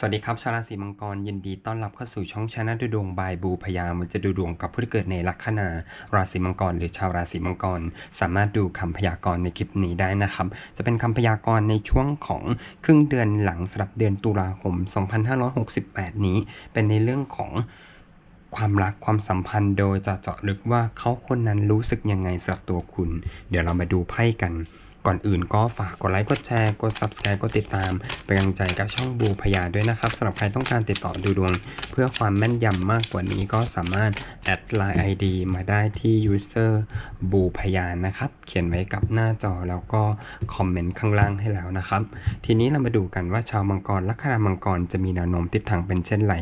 สวัสดีครับ ชาวราศีมังกรยินดีต้อนรับเข้าสู่ช่องชนะดูดวงบายบูพยามันจะดูดวงกับผู้ที่เกิดในลัคนาราศีมังกร หรือชาวราศีมังกร สามารถดูคำพยากรณ์ในคลิปนี้ได้นะครับ จะเป็นคำพยากรณ์ในช่วงของครึ่งเดือนหลังสำหรับเดือนตุลาคม 2568 นี้ เป็นในเรื่องของความรักความสัมพันธ์โดยจะเจาะลึกว่าเขาคนนั้นรู้สึกยังไงสำหรับตัวคุณ เดี๋ยวเรามาดูไพ่กัน ก่อนอื่นก็ฝากกดไลค์กดแชร์กด subscribe กดติดตาม เป็นกำลังใจกับช่องบูพยาด้วยนะครับสำหรับใครต้องการติดต่อดูดวง เพื่อความแม่นยำมากกว่านี้ก็สามารถแอดไลน์ ID มาได้ที่ user บูพยานะครับ เขียนไว้กับหน้าจอแล้วก็คอมเมนต์ข้างล่างให้แล้วนะครับ ทีนี้เรามาดูกันว่าชาวมังกรลัคนามังกรจะมีแนวโน้มทิศทางเป็นเช่นไร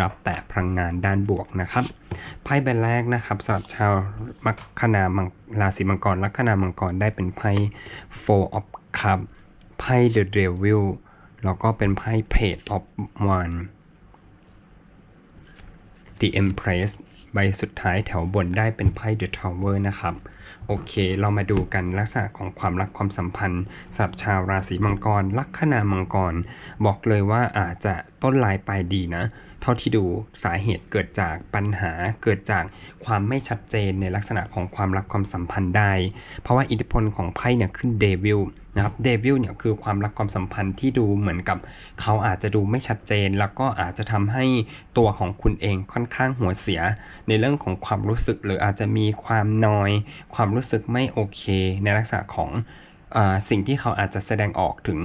รับแต่พลังงานด้านบวกนะครับไพ่ใบแรกนะครับสำหรับชาวมัคนามัง ราศีมังกรลัคนามังกรได้เป็นไพ่ Four of Cup ไพ่ The Devil แล้วก็เป็นไพ่ Page of One The Empress ใบสุดท้ายแถวบนได้เป็นไพ่ The Tower นะครับ โอเค เรามาดูกันลักษณะของความรักความสัมพันธ์สำหรับชาวราศีมังกร ลัคนามังกร บอกเลยว่าอาจจะต้นลายปลายดีนะ เท่าที่ดูสาเหตุเกิดจากปัญหาเกิดจากความไม่ชัดเจนในลักษณะของความรักความสัมพันธ์ได้ เพราะว่าอิทธิพลของไพ่เนี่ยขึ้นเดวิล นะครับเดวิลเนี่ยคือความรักความสัมพันธ์ที่ดูเหมือนกับเขาอาจจะดูไม่ชัดเจน แล้วก็อาจจะทำให้ตัวของคุณเองค่อนข้างหัวเสีย ในเรื่องของความรู้สึกหรืออาจจะมีความนอย ความรู้สึกไม่โอเค ในลักษณะของอสิ่งที่เขาอาจจะแสดงออกถึง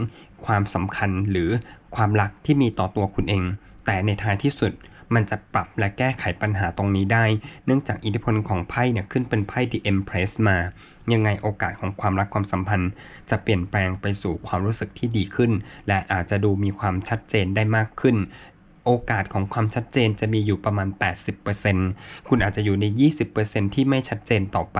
ความสำคัญหรือความรักที่มีต่อตัวคุณเอง แต่ในท้ายที่สุด มันจะปรับและแก้ไขปัญหาตรงนี้ได้ เนื่องจากอิทธิพลของไพ่เนี่ยขึ้นเป็นไพ่ The Empress มา ยังไงโอกาสของความรักความสัมพันธ์ จะเปลี่ยนแปลงไปสู่ความรู้สึกที่ดีขึ้น และอาจจะดูมีความชัดเจนได้มากขึ้นโอกาสของความชัดเจนจะมีอยู่ประมาณ 80%คุณอาจจะอยู่ใน 20%ที่ไม่ชัดเจนต่อไป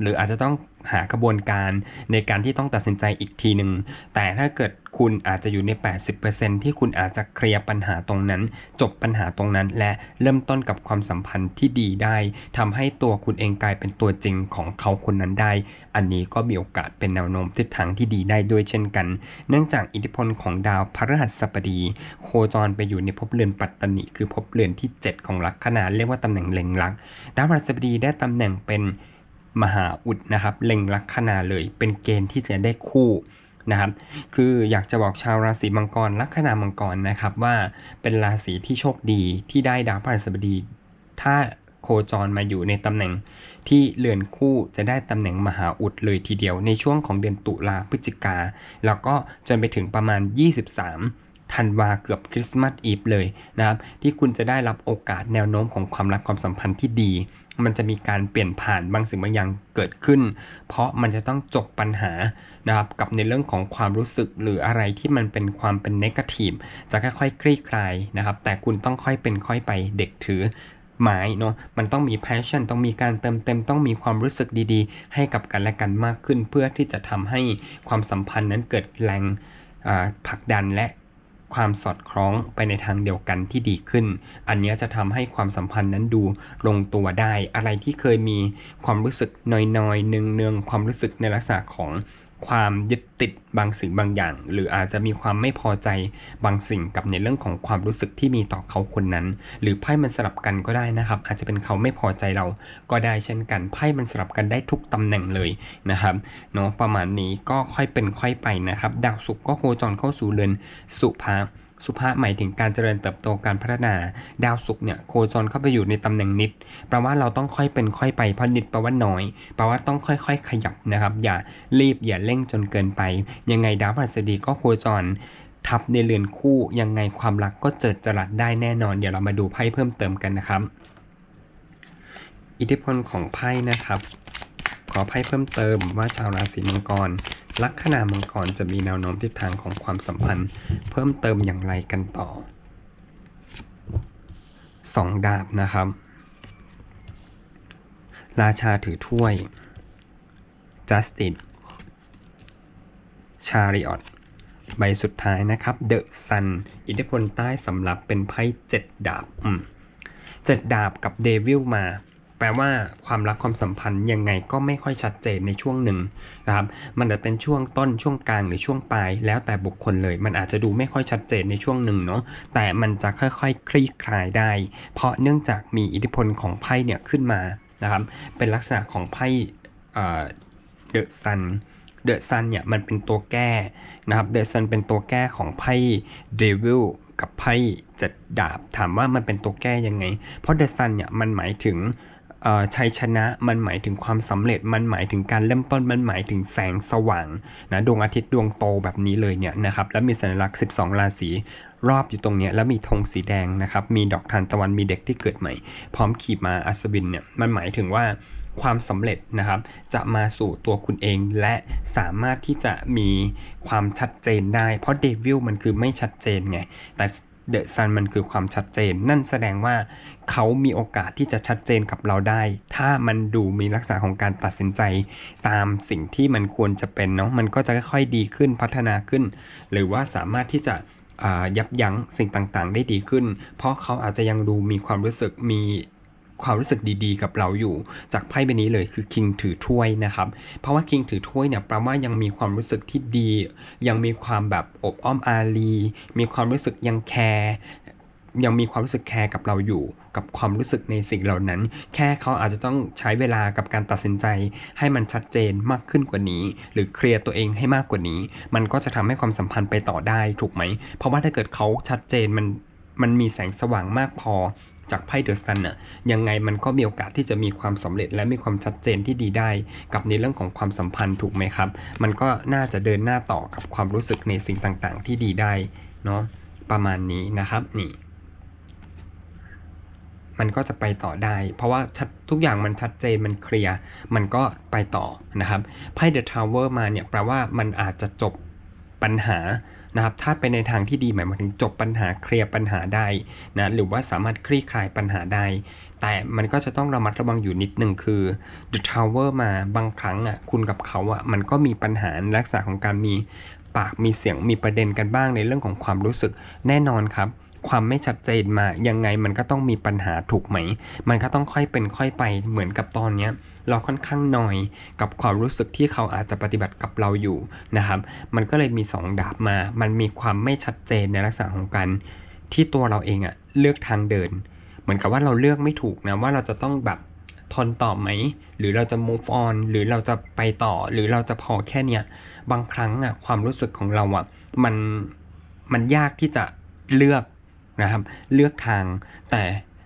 หรืออาจจะต้องหากระบวนการในการที่ต้องตัดสินใจอีกทีหนึ่งแต่ถ้าเกิดคุณอาจจะอยู่ใน 80%ที่คุณอาจจะเคลียร์ปัญหาตรงนั้น จบปัญหาตรงนั้น และเริ่มต้นกับความสัมพันธ์ที่ดีได้ทำให้ตัวคุณเองกลายเป็นตัวจริงของเขาคนนั้นได้ อันนี้ก็มีโอกาสเป็นแนวโน้มทิศทางที่ดีได้ด้วยเช่นกัน เนื่องจากอิทธิพลของดาวพฤหัสบดี โคจรไปอยู่ในภพเรือนปัตตนิคือภพเรือนที่ 7 ของลัคนาเรียกว่าตำแหน่งเล็งลักษณ์ดาวพฤหัสบดีได้ตำแหน่งเป็น มหาอุดนะครับเล็งลัคนาเลยเป็นเกณฑ์ที่จะได้คู่นะครับคืออยากจะบอกชาวราศีมังกรลัคนามังกรนะครับว่าเป็นราศีที่โชคดีที่ได้ดาวพฤหัสบดี ถ้าโคจรมาอยู่ในตำแหน่งที่เรือนคู่จะได้ตำแหน่งมหาอุดเลยทีเดียว ในช่วงของเดือนตุลาพฤศจิกา แล้วก็จนไปถึงประมาณ 23ธันวาเกือบคริสต์มาสอีฟเลยนะครับที่คุณจะได้รับโอกาสแนวโน้มของความรักความสัมพันธ์ที่ดี มันจะมีการเปลี่ยนผ่านบางสิ่งบางอย่างเกิดขึ้น เพราะมันจะต้องจบปัญหานะครับกับในเรื่องของความรู้สึกหรืออะไรที่มันเป็นความเป็นนกาทีฟจะค่อยๆคลี่คลายนะครับ แต่คุณต้องค่อยเป็นค่อยไปเด็กถือไม้เนาะมันต้องมี passion ต้องมีการเติมเต็ม ต้องมีความรู้สึกดีๆ ให้กับกันและกันมากขึ้น เพื่อที่จะทำให้ความสัมพันธ์นั้นเกิดแรงผลักดันและ ความสอดคล้องไปในทางเดียวกันที่ดีขึ้น อันนี้จะทำให้ความสัมพันธ์นั้นดูลงตัวได้ อะไรที่เคยมีความรู้สึกน้อยๆเนืองๆความรู้สึกในลักษณะของ ความยึดติดบางสิ่งบางอย่าง หรืออาจจะมีความไม่พอใจบางสิ่งกับในเรื่องของความรู้สึกที่มีต่อเขาคนนั้น หรือไพ่มันสลับกันก็ได้นะครับ อาจจะเป็นเขาไม่พอใจเราก็ได้เช่นกันไพ่มันสลับกันได้ทุกตำแหน่งเลยนะครับเนาะประมาณนี้ก็ค่อยเป็นค่อยไปนะครับ ดาวศุกร์ก็โคจรเข้าสู่เรือนสุภา สุภาพหมายถึงการเจริญเติบโตการพัฒนา ดาวศุกร์เนี่ยโคจรเข้าไปอยู่ในตำแหน่งนิดแปลว่าเราต้องค่อยเป็นค่อยไปเพราะนิดแปลว่าน้อยแปลว่าต้องค่อย ๆ ขยับนะครับ อย่ารีบอย่าเร่งจนเกินไป ยังไงดาวพฤหัสบดีก็โคจรทับในเรือนคู่ยังไงความรักก็เจิดจรัสได้แน่นอน เดี๋ยวเรามาดูไพ่เพิ่มเติมกันนะครับ อิทธิพลของไพ่นะครับ ขอไพ่เพิ่มเติมว่าชาวราศีมังกร ลัคนามังกรจะมีแนวโน้มทิศทางของความสัมพันธ์ เพิ่มเติมอย่างไรกันต่อสองดาบนะครับ ราชาถือถ้วย Justice Chariot ใบสุดท้ายนะครับ The Sun อิทธิพลใต้สำหรับเป็นไพ่เจ็ดดาบเจ็ดดาบกับเดวิลมา แปลว่าความรักความสัมพันธ์ยังไงก็ไม่ค่อยชัดเจนในช่วงหนึ่งนะครับ มันอาจเป็นช่วงต้นช่วงกลางหรือช่วงปลาย แล้วแต่บุคคลเลย มันอาจจะดูไม่ค่อยชัดเจนในช่วงหนึ่งเนาะแต่มันจะค่อยๆ คลี่คลายได้ เพราะเนื่องจากมีอิทธิพลของไพ่เนี่ยขึ้นมานะครับ เป็นลักษณะของไพ่เดอะซันเดอะซันเนี่ยมันเป็นตัวแก้นะครับเดอะซันเป็นตัวแก้ของไพ่เดวิลกับไพ่จ็ดดาบถามว่ามันเป็นตัวแก้ยังไง เพราะเดอะซันเนี่ยมันหมายถึง ชัยชนะมันหมายถึงความสำเร็จมันหมายถึงการเริ่มต้นมันหมายถึงแสงสว่างนะดวงอาทิตย์ดวงโตแบบนี้เลยเนี่ยนะครับแล้วมีสัญลักษณ์ 12 ราศีรอบอยู่ตรงนี้แล้วมีธงสีแดงนะครับมีดอกทานตะวันมีเด็กที่เกิดใหม่ พร้อมขี่มาอัศวินเนี่ยมันหมายถึงว่าความสำเร็จนะครับจะมาสู่ตัวคุณเองและสามารถที่จะมีความชัดเจนได้ เพราะเดวิลมันคือไม่ชัดเจนไงแต่ เดอะซันมันคือความชัดเจน นั่นแสดงว่าเขามีโอกาสที่จะชัดเจนกับเราได้ ถ้ามันดูมีลักษณะของการตัดสินใจ ตามสิ่งที่มันควรจะเป็นเนาะมันก็จะค่อยๆดีขึ้นพัฒนาขึ้น หรือว่าสามารถที่จะยับยั้งสิ่งต่างๆ ได้ดีขึ้น เพราะเขาอาจจะยังดูมีความรู้สึกมี ความรู้สึกดีๆ กับเราอยู่ จากไพ่ใบนี้เลยคือคิงถือถ้วยนะครับ เพราะว่าคิงถือถ้วยเนี่ยแปลว่ายังมีความรู้สึกที่ดี ยังมีความแบบอบอ้อมอารีมีความรู้สึกยังแคร์ยังมีความรู้สึกแคร์กับเราอยู่ กับความรู้สึกในสิ่งเหล่านั้น แค่เขาอาจจะต้องใช้เวลากับการตัดสินใจ ให้มันชัดเจนมากขึ้นกว่านี้ หรือเคลียร์ตัวเองให้มากกว่านี้ มันก็จะทำให้ความสัมพันธ์ไปต่อได้ถูกไหม เพราะว่าถ้าเกิดเขาชัดเจนมันมันมีแสงสว่างมากพอ จากไพ่เดอะซันน่ะยังไงมันก็มีโอกาสที่จะมีความสำเร็จและมีความชัดเจนที่ดีได้ กับในเรื่องของความสัมพันธ์ถูกไหมครับ มันก็น่าจะเดินหน้าต่อกับความรู้สึกในสิ่งต่างๆ ที่ดีได้เนาะประมาณนี้นะครับนี่มันก็จะไปต่อได้ เพราะว่าทุกอย่างมันชัดเจนมันเคลียร์มันก็ไปต่อนะครับไพ่เดอะทาวเวอร์มาเนี่ยแปลว่ามันอาจจะจบปัญหา นะครับถ้าไปในทางที่ดีหมายถึงจบปัญหาเคลียร์ปัญหาได้นะหรือว่าสามารถคลี่คลายปัญหาได้ แต่มันก็จะต้องระมัดระวังอยู่นิดหนึ่งคือ The Tower มาบางครั้งอะคุณกับเขาอะมันก็มีปัญหาลักษณะของการมีปากมีเสียงมีประเด็นกันบ้างในเรื่องของความรู้สึกแน่นอนครับ ความไม่ชัดเจนมา ยังไงมันก็ต้องมีปัญหาถูกไหม มันก็ต้องค่อยเป็นค่อยไปเหมือนกับตอนเนี้ยเราค่อนข้างหน่อยกับความรู้สึกที่เขาอาจจะปฏิบัติกับเราอยู่นะครับ มันก็เลยมีสองดาบมา มันมีความไม่ชัดเจนในลักษณะของการที่ตัวเราเองอะเลือกทางเดิน เหมือนกับว่าเราเลือกไม่ถูกนะว่าเราจะต้องแบบทนต่อไหม หรือเราจะ move on หรือเราจะไปต่อ หรือเราจะพอแค่เนี้ย บางครั้งอะความรู้สึกของเราอะมัน มันยากที่จะเลือก นะครับ เลือกทางแต่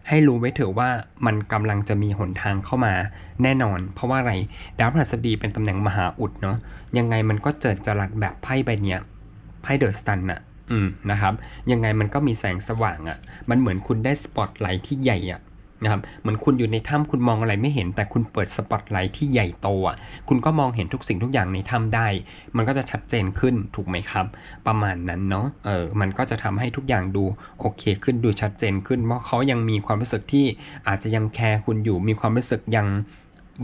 ให้รู้ไว้เถอะว่ามันกำลังจะมีหนทางเข้ามาแน่นอน เพราะว่าอะไรดาวพฤหัสบดีเป็นตำแหน่งมหาอุดเนาะยังไงมันก็เจิดจรัสแบบไพ่ใบเนี้ยไพ่เดอะสตันอะอืมนะครับ ยังไงมันก็มีแสงสว่างอะมันเหมือนคุณได้สปอตไลท์ที่ใหญ่อะ นะครับเหมือนคุณอยู่ในถ้ำคุณมองอะไรไม่เห็น แต่คุณเปิดสปอตไลท์ที่ใหญ่โตอะคุณก็มองเห็นทุกสิ่งทุกอย่างในถ้ำได้ มันก็จะชัดเจนขึ้นถูกไหมครับ ประมาณนั้นเนาะเออมันก็จะทำให้ทุกอย่างดูโอเคขึ้นดูชัดเจนขึ้น เพราะเขายังมีความรู้สึกที่อาจจะยังแคร์คุณอยู่มีความรู้สึกยัง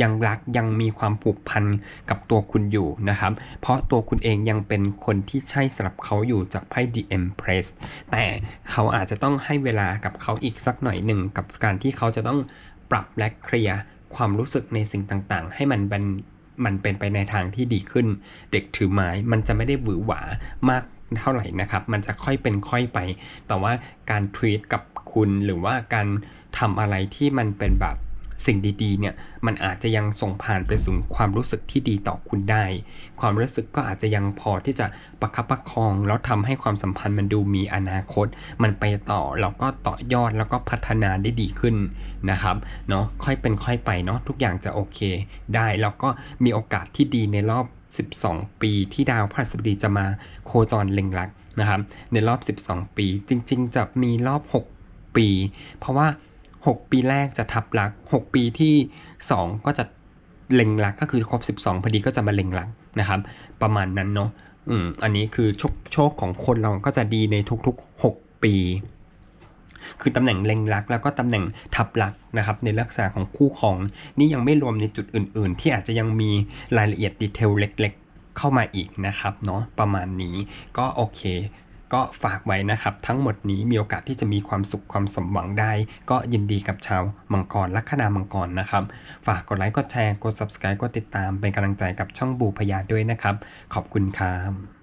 ยังรักยังมีความผูกพันกับตัวคุณอยู่นะครับ เพราะตัวคุณเองยังเป็นคนที่ใช่สำหรับเขาอยู่จากไพ่ The Empress แต่เขาอาจจะต้องให้เวลากับเขาอีกสักหน่อยหนึ่งกับการที่เขาจะต้องปรับและเคลียร์ความรู้สึกในสิ่งต่างๆ ให้มันเป็นมันเป็นไปในทางที่ดีขึ้น เด็กถือไม้มันจะไม่ได้หวือหวามากเท่าไหร่นะครับ มันจะค่อยเป็นค่อยไป แต่ว่าการทวีตกับคุณหรือว่าการทำอะไรที่มันเป็นแบบ สิ่งดีๆเนี่ยมันอาจจะยังส่งผ่านไปสู่ความรู้สึกที่ดีต่อคุณได้ ความรู้สึกก็อาจจะยังพอที่จะประคับประคอง แล้วทำให้ความสัมพันธ์มันดูมีอนาคต มันไปต่อแล้วก็ต่อยอดแล้วก็พัฒนาได้ดีขึ้นนะครับเนาะค่อยเป็นค่อยไปเนาะทุกอย่างจะโอเค ได้แล้วก็มีโอกาสที่ดีในรอบ 12 ปีที่ดาวพฤหัสบดีจะมาโคจรเล็งลักนะครับในรอบ 12 ปี จริง ๆ จะมีรอบ 6 ปี เพราะว่า 6 ปีแรกจะทับลัก 6 ปีที่ 2 ก็จะเล็งลักก็คือครบ 12 พอดีก็จะมาเล็งลักนะครับ ประมาณนั้นเนาะอืมอันนี้คือโชคโชคของคนเราก็จะดีในทุกๆ 6 ปี คือตำแหน่งเล็งลักแล้วก็ตำแหน่งทับลักนะครับ ในลักษณะของคู่ครองนี่ยังไม่รวมในจุดอื่น ๆ ที่อาจจะยังมีรายละเอียดดีเทลเล็ก ๆ เข้ามาอีกนะครับเนาะประมาณนี้ก็โอเค ก็ฝากไว้นะครับ ทั้งหมดนี้มีโอกาสที่จะมีความสุขความสมหวังได้ ก็ยินดีกับชาวมังกรลัคนามังกรนะครับ ฝากกดไลค์กดแชร์กด subscribe กดติดตามเป็นกำลังใจกับช่องบูพยาด้วยนะครับ ขอบคุณครับ